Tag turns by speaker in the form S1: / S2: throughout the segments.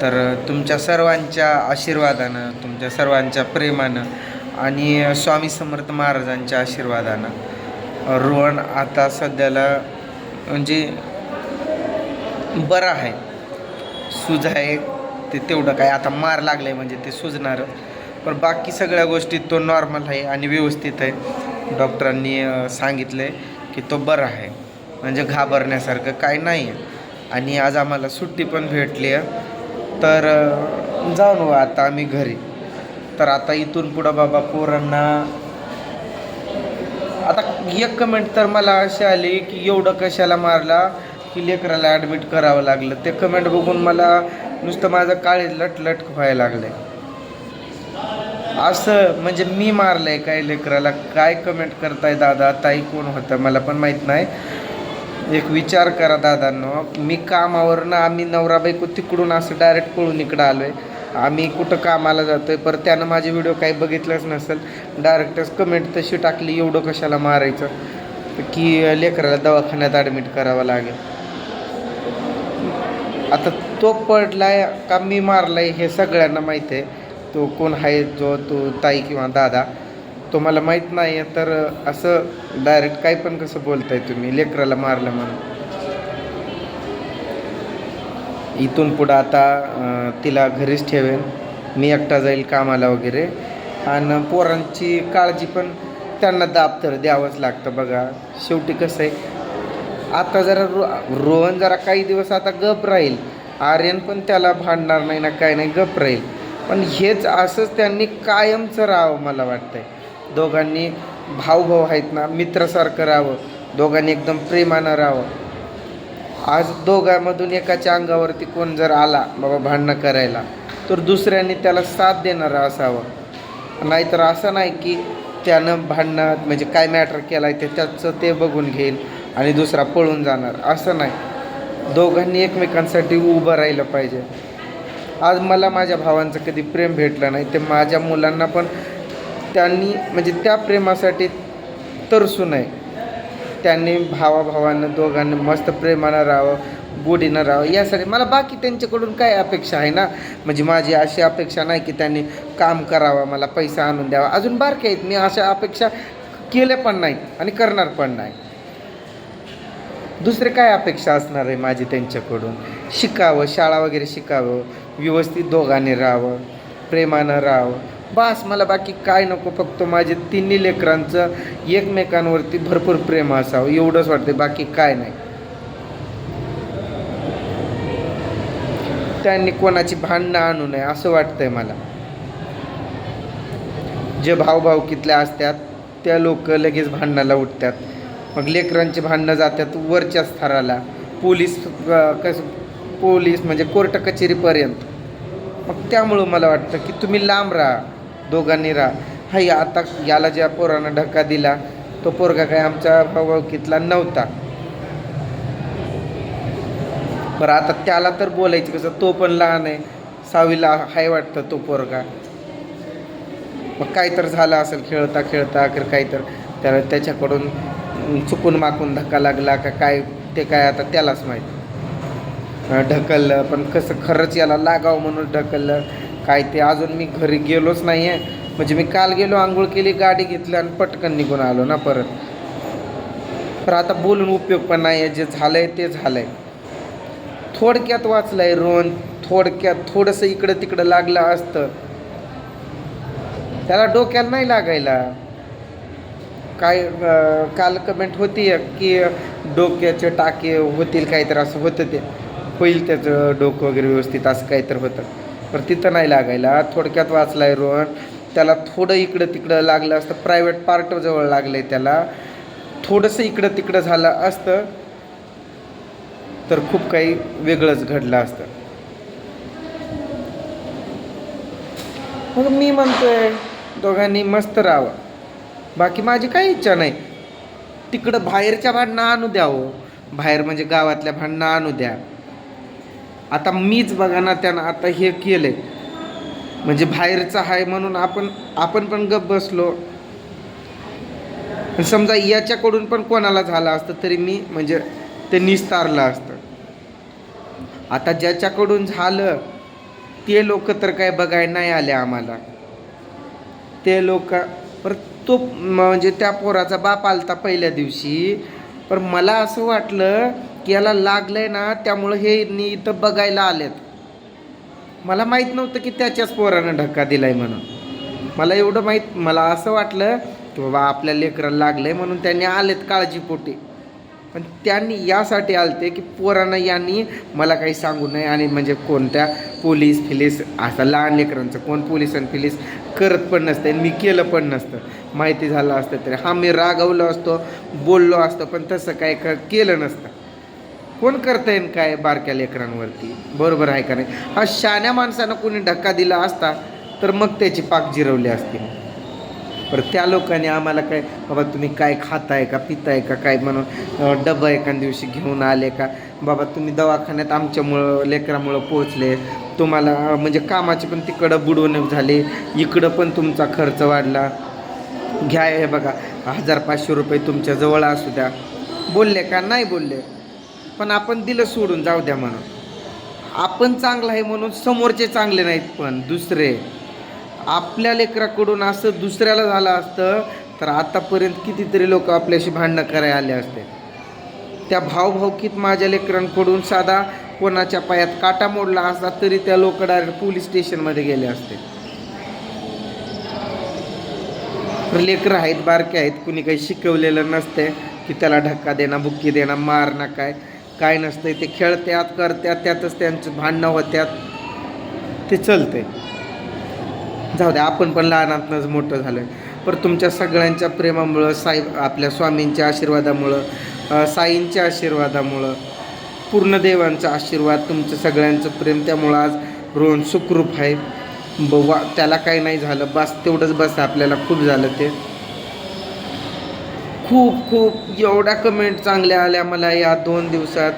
S1: तर तुमच्या सर्वांच्या आशीर्वादानं तुमच्या सर्वांच्या प्रेमानं आणि स्वामी समर्थ महाराजांच्या आशीर्वादानं रोहन आता सध्याला म्हणजे बरं आहे. सूज आहे ते तेवढं काय आता मार लागलं आहे म्हणजे ते सुजणार. पण बाकी सगळ्या गोष्टी तो नॉर्मल आहे आणि व्यवस्थित आहे. डॉक्टरांनी सांगितलं आहे की तो बरा आहे. म्हणजे घाबरण्यासारखं काही नाही आहे आणि आज आम्हाला सुट्टी पण भेटली आहे तर जाऊन आता आम्ही घरी. तर आता इथून पुढं बाबा पोरांना आता एक कमेंट तर मला अशी आली की एवढं कशाला मारला की लेकराला ॲडमिट करावं लागलं. ते कमेंट बघून मला नुसतं माझं काळी लटलट व्हायला लागलंय. असं म्हणजे मी मारलंय काय लेकराला? काय कमेंट करताय दादा? ताई कोण होतं? मला पण माहीत नाही. एक विचार करा दादांनो. मी कामावरनं आम्ही नवरा बायको तिकडून असं डायरेक्ट पळून इकडं आलो आहे आम्ही कुठं कामाला जातो आहे पर त्यानं माझे व्हिडिओ काही बघितलंच नसेल. डायरेक्टच कमेंट तशी टाकली एवढं कशाला मारायचं? की लेकराला दवाखान्यात ॲडमिट करावं लागेल. आता तो पडलाय का मी मारलाय हे सगळ्यांना माहीत आहे. तो कोण आहे जो तो ताई किंवा दादा. तो मला माहीत नाही आहे तर असं डायरेक्ट काही पण कसं बोलताय तुम्ही लेकराला मारलं म्हणून. इथून पुढं आता तिला घरीच ठेवेन. मी एकटा जाईल कामाला वगैरे. आणि पोरांची काळजी पण त्यांना दाब तर द्यावंच लागतं बघा. शेवटी कसं आहे आता जरा रो रोहन जरा काही दिवस आता गप राहील. आर्यन पण त्याला भांडणार नाही ना काय नाही गप राहील. पण हेच असंच त्यांनी कायमचं राहावं मला वाटतंय. दोघांनी भाऊभाऊ आहेत ना मित्रासारखं राहावं दोघांनी एकदम प्रेमानं राहावं. आज दोघांमधून एकाच्या अंगावरती कोण जर आला बाबा भांडणं करायला तर दुसऱ्यांनी त्याला साथ देणारा असावं. नाहीतर असं नाही की त्यानं भांडणं म्हणजे काय मॅटर केला आहे ते त्याचं ते बघून घेईल आणि दुसरा पळून जाणार. असं नाही. दोघांनी एकमेकांसाठी उभं राहिलं पाहिजे. आज मला माझ्या भावांचं कधी प्रेम भेटलं नाही ते माझ्या मुलांना पण त्यांनी म्हणजे त्या प्रेमासाठी तरसू नये. त्यांनी भावाभावानं दोघांनी मस्त प्रेमानं राहावं गोडीनं राहावं यासाठी मला बाकी त्यांच्याकडून काय अपेक्षा आहे ना? म्हणजे माझी अशी अपेक्षा नाही की त्यांनी काम करावं मला पैसा आणून द्यावा. अजून बारके आहेत मी अशा अपेक्षा केल्या पण नाहीत आणि करणार पण नाही. दुसरे काय अपेक्षा असणार आहे माझी त्यांच्याकडून? शिकावं शाळा वगैरे शिकावं व्यवस्थित दोघांनी राहावं प्रेमानं राहावं. बास मला बाकी काय नको फक्त माझे तिन्ही लेकरांचं एकमेकांवरती भरपूर प्रेम असावं. एवढंच वाटतं बाकी काय नाही. त्यांनी कोणाची भांडणं आणू नये असं वाटतंय मला. जे भावभावकीतल्या असतात त्या लोक लगेच भांडणाला उठतात. मग लेकरांची भांडणं जातात वरच्या स्तराला. पोलीस कस कसं पोलीस म्हणजे कोर्ट कचेरीपर्यंत. मग त्यामुळं मला वाटतं की तुम्ही लांब राहा. दोघांनी राहा. हा या आता याला ज्या पोरानं धक्का दिला तो पोरगा काय आमच्या ओळखीतला नव्हता. बरं आता त्याला तर बोलायचं कसं? तो पण लहान आहे. सावीला हाय वाटतं तो पोरगा. मग काय तर झालं असेल खेळता खेळता अखेर काय तर. त्याला त्याच्याकडून चुकून माकून धक्का लागला का काय ते काय आता त्यालाच माहीत. ढकललं पण कसं खरंच याला लागावं म्हणून ढकललं. काय ते अजून मी घरी गेलोच नाही आहे म्हणजे मी काल गेलो आंघोळ केली गाडी घेतली आणि पटकन निघून आलो ना परत. तर आता बोलून उपयोग पण नाही आहे जे झालंय ते झालंय. थोडक्यात वाचलंय रोन थोडक्यात थोडंसं इकडं तिकडं लागलं असतं. त्याला डोक्याला नाही लागायला. काय काल कमेंट होती की डोक्याचे टाके होतील काहीतरी असं होतं ते. होईल त्याचं डोकं वगैरे व्यवस्थित असं काहीतरी होतं. पण तिथं नाही लागायला. थोडक्यात वाचलाय रोहन. त्याला थोडं इकडं तिकडं लागलं असतं. प्रायव्हेट पार्ट जवळ लागलं आहे त्याला. थोडंसं इकडं तिकडं झालं असतं तर खूप काही वेगळंच घडलं असतं. मग मी म्हणतोय दोघांनी मस्त राहावं. बाकी माझी काही इच्छा नाही. तिकडं बाहेरच्या भांडणं आणू द्यावं हो. बाहेर म्हणजे गावातल्या भांडणं आणू द्या. आता मीच बघा ना त्यानं आता हे केलंय. म्हणजे बाहेरचं आहे म्हणून आपण आपण पण गप बसलो. समजा याच्याकडून पण कोणाला झालं असतं तरी मी म्हणजे ते निस्तारलं असतं. आता ज्याच्याकडून झालं ते लोक तर काय बघायला नाही आले आम्हाला. ते लोक पर तो म्हणजे त्या पोराचा बाप आलता पहिल्या दिवशी. पण मला असं वाटलं की याला लागलंय ना त्यामुळं हे नी इथं बघायला आलेत. मला माहीत नव्हतं की त्याच्याच पोरानं धक्का दिलाय म्हणून. मला एवढं माहीत मला असं वाटलं की बाबा आपल्या लेकराला लागलंय म्हणून त्यांनी आलेत काळजीपोटी. पण त्यांनी यासाठी आलते की पोरांना यांनी मला काही सांगू नये आणि म्हणजे कोणत्या पोलीस फिलीस असं लहान लेकरांचं कोण पोलीस आणि फिलीस करत पण नसते मी केलं पण नसतं. माहिती झालं असतं तरी हा मी रागवलो असतो बोललो असतो पण तसं काय क केलं नसतं. कोण करता येईल काय बारक्या लेकरांवरती? बरोबर आहे का नाही? हा शाण्या माणसानं कोणी धक्का दिला असता तर मग त्याची पाक जिरवली असती पर त्या लोकांनी आम्हाला काय बाबा तुम्ही काय खाताय का पिताय का काय म्हणून डबा एका दिवशी घेऊन आले का? बाबा तुम्ही दवाखान्यात आमच्यामुळं लेकरामुळं पोहोचले. तुम्हाला म्हणजे कामाची पण तिकडं बुडवणूक झाली. इकडं पण तुमचा खर्च वाढला. घ्या हे बघा हजार पाचशे रुपये तुमच्याजवळ असू द्या. बोलले का? नाही बोलले. पण आपण दिलं सोडून जाऊ द्या म्हणून. आपण चांगलं आहे म्हणून समोरचे चांगले नाहीत पण दुसरे. आपल्या लेकराकडून असं दुसऱ्याला झालं असतं तर आतापर्यंत कितीतरी लोक आपल्याशी भांडणं करायला आले असते. त्या भावभावकीत माझ्या लेकरांकडून साधा कोणाच्या पायात काटा मोडला असता तरी त्या लोक डायरेक्ट पोलीस स्टेशनमध्ये गेले असते. लेकरं आहेत बारके आहेत कुणी काही शिकवलेलं नसते की त्याला धक्का देणं बुक्की देणं मारणं काय काय नसतंय ते खेळत्यात करत्यात त्यातच त्यांचं भांडणं होत्यात. ते चलते जाऊ द्या आपण पण लहानातनंच मोठं झालं पर तुमच्या सगळ्यांच्या प्रेमामुळं साई आपल्या स्वामींच्या आशीर्वादामुळं साईंच्या आशीर्वादामुळं पूर्ण देवांचा आशीर्वाद तुमचं सगळ्यांचं प्रेम त्यामुळं आज रोहन सुखरूप आहे. ब वा त्याला काही नाही झालं. बस तेवढंच बस आपल्याला खूप झालं ते. खूप खूप एवढ्या कमेंट चांगल्या आल्या मला या दोन दिवसात.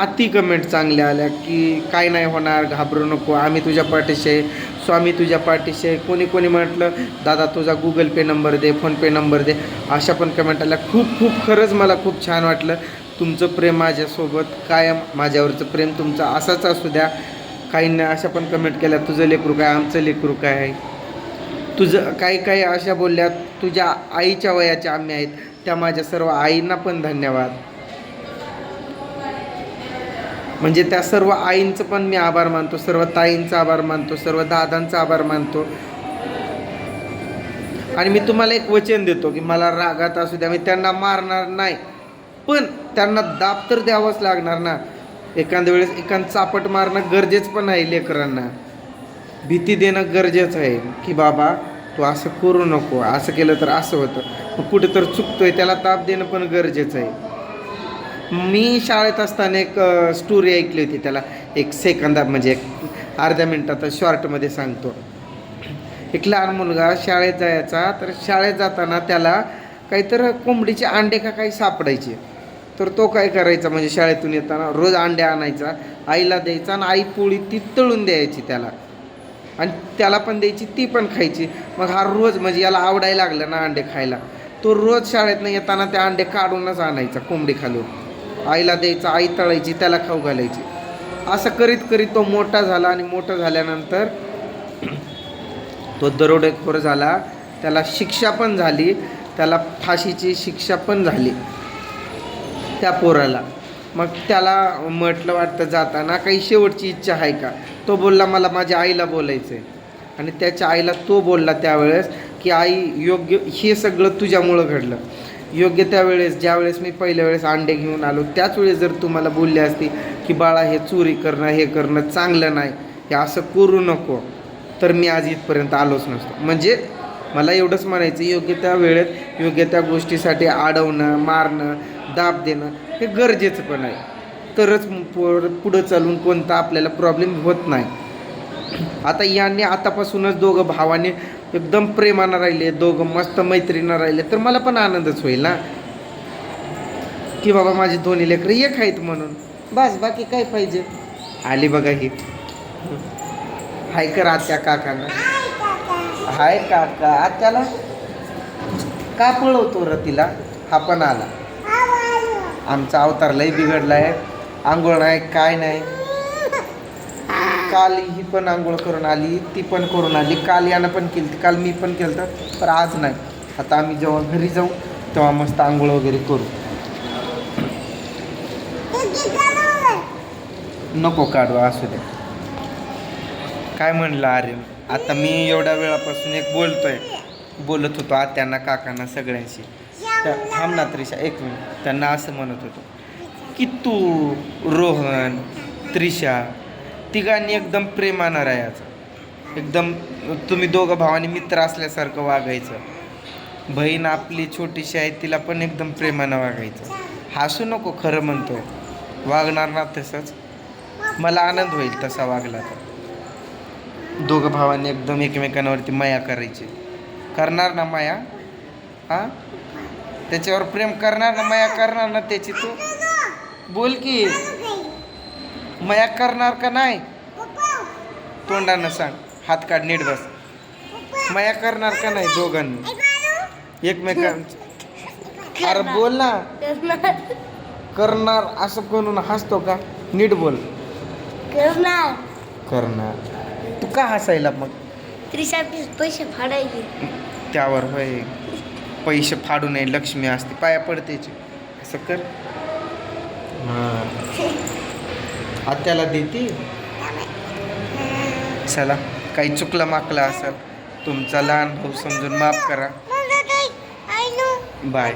S1: अति कमेंट चांगल्या आल्या की काय नाही होणार घाबरू नको आम्ही तुझ्या पाठीशी आहे. स्वामी तुझ्या पाठीशी आहे. कोणी कोणी म्हटलं दादा तुझा गुगल पे नंबर दे फोनपे नंबर दे. अशा पण कमेंट आल्या. खूप खूप खरंच मला खूप छान वाटलं. तुमचं प्रेम माझ्यासोबत कायम माझ्यावरचं प्रेम तुमचं असंच असू द्या. काहींनी अशा पण कमेंट केल्या तुझं लेकरू काय? आमचं लेकरू काय? आहे तुझं काही काही अशा बोलल्या तुझ्या आईच्या वयाच्या आम्ही आहेत. त्या माझ्या सर्व आईंना पण धन्यवाद. म्हणजे त्या सर्व आईंचं पण मी आभार मानतो सर्व ताईंचा आभार मानतो सर्व दादांचा आभार मानतो. आणि मी तुम्हाला एक वचन देतो की मला रागात असू द्या मी त्यांना मारणार नाही. पण त्यांना दाब तर द्यावंच लागणार ना. एखाद्या वेळेस एखाद चापट मारणं गरजेचं पण आहे लेकरांना. भीती देणं गरजेचं आहे की बाबा तू असं करू नको असं केलं तर असं होतं. मग कुठे तर चुकतोय त्याला ताप देणं पण गरजेचं आहे. मी शाळेत असताना एक स्टोरी ऐकली होती त्याला एक सेकंदा म्हणजे एक अर्ध्या मिनटात शॉर्टमध्ये सांगतो. एक लहान मुलगा शाळेत जायचा तर शाळेत जाताना त्याला काहीतर कोंबडीचे अंडे का काही सापडायचे. तर तो काय करायचा म्हणजे शाळेतून येताना रोज अंडे आणायचा आईला द्यायचा आणि आई पोळी ती तळून द्यायची त्याला. आणि त्याला पण द्यायची ती पण खायची. मग हा रोज म्हणजे याला आवडायला लागलं ना अंडे खायला. तो रोज शाळेतनं येताना ते अंडे काढूनच आणायचा कोंबडी खालून. आईला द्यायचा आई तळायची त्याला खाऊ घालायची. असं करीत करीत तो मोठा झाला आणि मोठा झाल्यानंतर तो दरोडेखोर झाला. त्याला शिक्षा पण झाली. त्याला फाशीची शिक्षा पण झाली. त्या पोराला. मग त्याला म्हटलं वाटतं जाताना काही शेवटची इच्छा आहे का? तो बोलला मला माझ्या आईला बोलायचं आहे आणि त्याच्या आईला तो बोलला त्यावेळेस की आई योग्य हे सगळं तुझ्यामुळं घडलं. योग्य त्यावेळेस ज्यावेळेस मी पहिल्या वेळेस अंडे घेऊन आलो त्याच वेळेस जर तू मला बोलली असती की बाळा हे चोरी करणं हे करणं चांगलं नाही हे असं करू नको तर मी आज इथपर्यंत आलोच नसतो. म्हणजे मला एवढंच म्हणायचं योग्य त्या वेळेत योग्य त्या गोष्टीसाठी अडवणं मारणं दाब देणं हे गरजेचं पण आहे. तरच पुढं चालून कोणता आपल्याला प्रॉब्लेम होत नाही. आता यांनी आतापासूनच दोघं भावाने एकदम प्रेमानं राहिले दोघं मस्त मैत्रीनं राहिले तर मला पण आनंदच होईल ना. की बाबा माझे दोन्ही लेकरं एक आहेत म्हणून. बस बाकी काय पाहिजे? आली बघा ही. हाय कर आत्या काकांना. हाय काका आत्याला? का पळवतो र तिला हा पण आला. आमचा अवतार लय आहे. आंघोळ नाही काय नाही. काल ही पण आंघोळ करून आली ती पण करून आली. काल यानं पण केली काल मी पण केलं तर पण आज नाही. आता आम्ही जेव्हा घरी जाऊ तेव्हा मस्त आंघोळ वगैरे करू. नको काढू असू दे. काय म्हणलं अरे आता मी एवढ्या वेळापासून एक बोलतोय. बोलत होतो आत्यांना काकांना सगळ्यांशी. त्या थांब ना त्रिशा एक मिनिट. त्यांना असं म्हणत होतो. की तू रोहन त्रिशा तिघांनी एकदम प्रेमानं राहायचं एकदम तुम्ही दोघं भावानी मित्र असल्यासारखं वागायचं. बहीण आपली छोटीशी आहे तिला पण एकदम प्रेमानं वागायचं. हसू नको खरं म्हणतो वागणार ना तसंच. मला आनंद होईल तसा वागला तर. दोघं भावांनी एकदम एकमेकांवरती माया करायची. करणार ना माया? हा? त्याच्यावर प्रेम करणार ना माया करणार ना त्याची तू? बोल की. माया करणार का नाही? तोंडानं सांग. हात काढ नीट बस. माया करणार का नाही दोघांनी? एकमेकां अरे बोल ना. करणार असं करून हसतो का? नीट बोल.
S2: करणार.
S1: करणार तू का हसायला मग?
S2: त्रिशा पैसे फाडायचे.
S1: त्यावर होय. पैसे फाडू नये लक्ष्मी असते पाया पडतेची असं कर. हां. आत्याला देते चला काही चुकलं माकलं असेल तुमचा लहान भाऊ समजून माफ करा. बाय.